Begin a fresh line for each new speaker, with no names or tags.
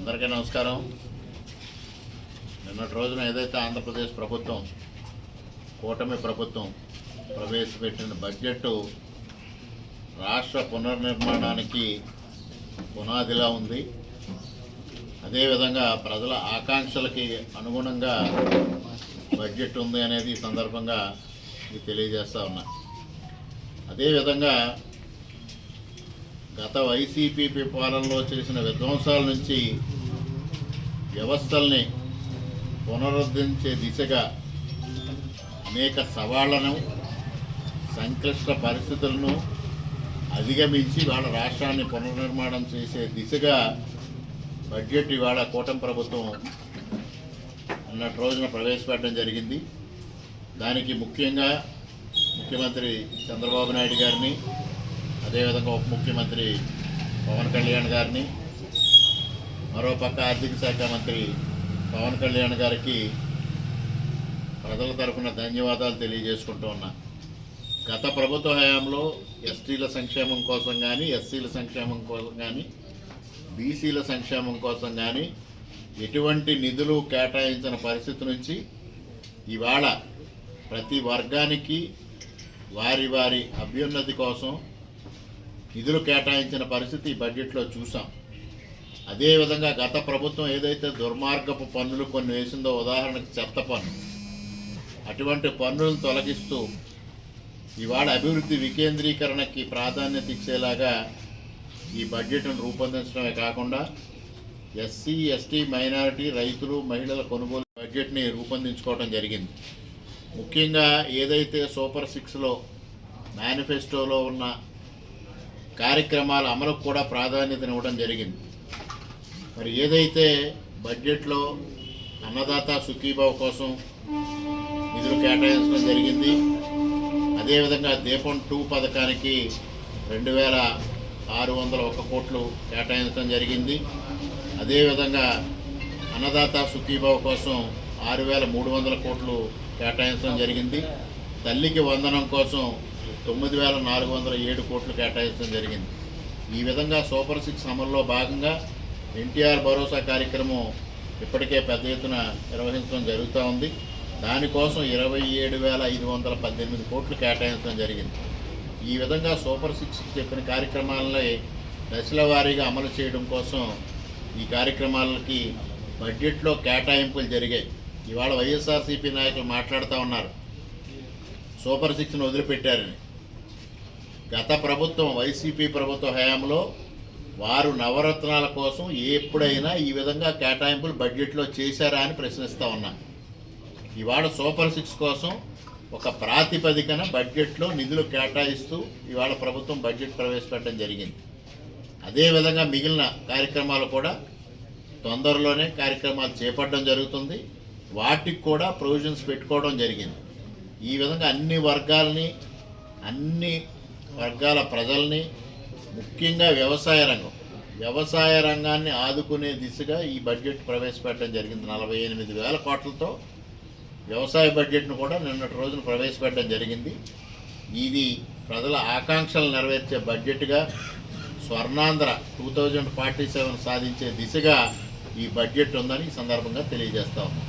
అందరికీ నమస్కారం. నిన్నటి రోజున ఏదైతే ఆంధ్రప్రదేశ్ ప్రభుత్వం కూటమి ప్రభుత్వం ప్రవేశపెట్టిన బడ్జెట్ రాష్ట్ర పునర్నిర్మాణానికి పునాదిలా ఉంది. అదేవిధంగా ప్రజల ఆకాంక్షలకి అనుగుణంగా బడ్జెట్ ఉంది అనేది ఈ సందర్భంగా తెలియజేస్తా ఉన్నా. అదేవిధంగా గత వైసీపీ పాలనలో చేసిన విధ్వంసాల నుంచి వ్యవస్థల్ని పునరుద్ధరించే దిశగా అనేక సవాళ్ళను సంక్లిష్ట పరిస్థితులను అధిగమించి వాళ్ళ రాష్ట్రాన్ని పునర్నిర్మాణం చేసే దిశగా బడ్జెట్ ఇవాళ కూటమి ప్రభుత్వం అన్నటి రోజున ప్రవేశపెట్టడం జరిగింది. దానికి ముఖ్యంగా ముఖ్యమంత్రి చంద్రబాబు నాయుడు గారిని అదేవిధంగా ఉప ముఖ్యమంత్రి పవన్ కళ్యాణ్ గారిని మరోపక్క ఆర్థిక శాఖ మంత్రి పవన్ కళ్యాణ్ గారికి ప్రజల తరఫున ధన్యవాదాలు తెలియజేసుకుంటూ ఉన్నా. గత ప్రభుత్వ హయాంలో ఎస్టీల సంక్షేమం కోసం కానీ ఎస్సీల సంక్షేమం కోసం కానీ బీసీల సంక్షేమం కోసం కానీ ఎటువంటి నిధులు కేటాయించిన పరిస్థితి నుంచి ఇవాళ ప్రతి వర్గానికి వారి వారి అభ్యున్నతి కోసం నిధులు కేటాయించిన పరిస్థితి ఈ బడ్జెట్లో చూసాం. అదేవిధంగా గత ప్రభుత్వం ఏదైతే దుర్మార్గపు పన్నులు కొన్ని వేసిందో ఉదాహరణకు చెత్త పన్ను అటువంటి పన్నులను తొలగిస్తూ ఇవాళ అభివృద్ధి వికేంద్రీకరణకి ప్రాధాన్యత ఇచ్చేలాగా ఈ బడ్జెట్ను రూపొందించడమే కాకుండా ఎస్సీ ఎస్టీ మైనారిటీ రైతులు మహిళల కొనుగోలు బడ్జెట్ని రూపొందించుకోవడం జరిగింది. ముఖ్యంగా ఏదైతే సూపర్ సిక్స్లో మేనిఫెస్టోలో ఉన్న కార్యక్రమాల అమలుకు కూడా ప్రాధాన్యతనివ్వడం జరిగింది. మరి ఏదైతే బడ్జెట్లో అన్నదాత సుఖీభావ్ కోసం నిధులు కేటాయించడం జరిగింది అదేవిధంగా దీపం టూ పథకానికి రెండు వేల ఆరు వందల ఒక కోట్లు కేటాయించడం జరిగింది. అదేవిధంగా అన్నదాత సుఖీభావ్ కోసం ఆరు వేల మూడు వందల కోట్లు కేటాయించడం జరిగింది. తల్లికి వందనం కోసం తొమ్మిది వేల నాలుగు వందల ఏడు కోట్లు కేటాయించడం జరిగింది. ఈ విధంగా సూపర్ సిక్స్ అమల్లో భాగంగా ఎన్టీఆర్ భరోసా కార్యక్రమం ఇప్పటికే పెద్ద ఎత్తున నిర్వహించడం జరుగుతూ ఉంది. దానికోసం ఇరవై ఏడు వేల ఐదు వందల పద్దెనిమిది కోట్లు కేటాయించడం జరిగింది. ఈ విధంగా సూపర్ సిక్స్ చెప్పిన కార్యక్రమాలని దశల వారీగా అమలు చేయడం కోసం ఈ కార్యక్రమాలకి బడ్జెట్లో కేటాయింపులు జరిగాయి. ఇవాళ వైఎస్ఆర్సీపీ నాయకులు మాట్లాడుతూ ఉన్నారు. సూపర్ సిక్స్ను వదిలిపెట్టారని. గత ప్రభుత్వం వైసీపీ ప్రభుత్వ హయాంలో వారు నవరత్నాల కోసం ఎప్పుడైనా ఈ విధంగా కేటాయింపులు బడ్జెట్లో చేశారా అని ప్రశ్నిస్తూ ఉన్నా. ఇవాళ సూపర్ సిక్స్ కోసం ఒక ప్రాతిపదికన బడ్జెట్లో నిధులు కేటాయిస్తూ ఇవాళ ప్రభుత్వం బడ్జెట్ ప్రవేశపెట్టడం జరిగింది. అదేవిధంగా మిగిలిన కార్యక్రమాలు కూడా తొందరలోనే కార్యక్రమాలు చేపట్టడం జరుగుతుంది. వాటికి కూడా ప్రొవిజన్స్ పెట్టుకోవడం జరిగింది. ఈ విధంగా అన్ని వర్గాల్ని అన్ని వర్గాల ప్రజల్ని ముఖ్యంగా వ్యవసాయ రంగం. వ్యవసాయ రంగాన్ని ఆదుకునే దిశగా ఈ బడ్జెట్ ప్రవేశపెట్టడం జరిగింది నలభై ఎనిమిది వేల కోట్లతో. వ్యవసాయ బడ్జెట్ను కూడా నిన్నటి రోజున ప్రవేశపెట్టడం జరిగింది. ఇది ప్రజల ఆకాంక్షలు నెరవేర్చే బడ్జెట్గా Swarnandhra two thousand forty seven సాధించే దిశగా ఈ బడ్జెట్ ఉందని ఈ సందర్భంగా తెలియజేస్తా ఉన్నాం.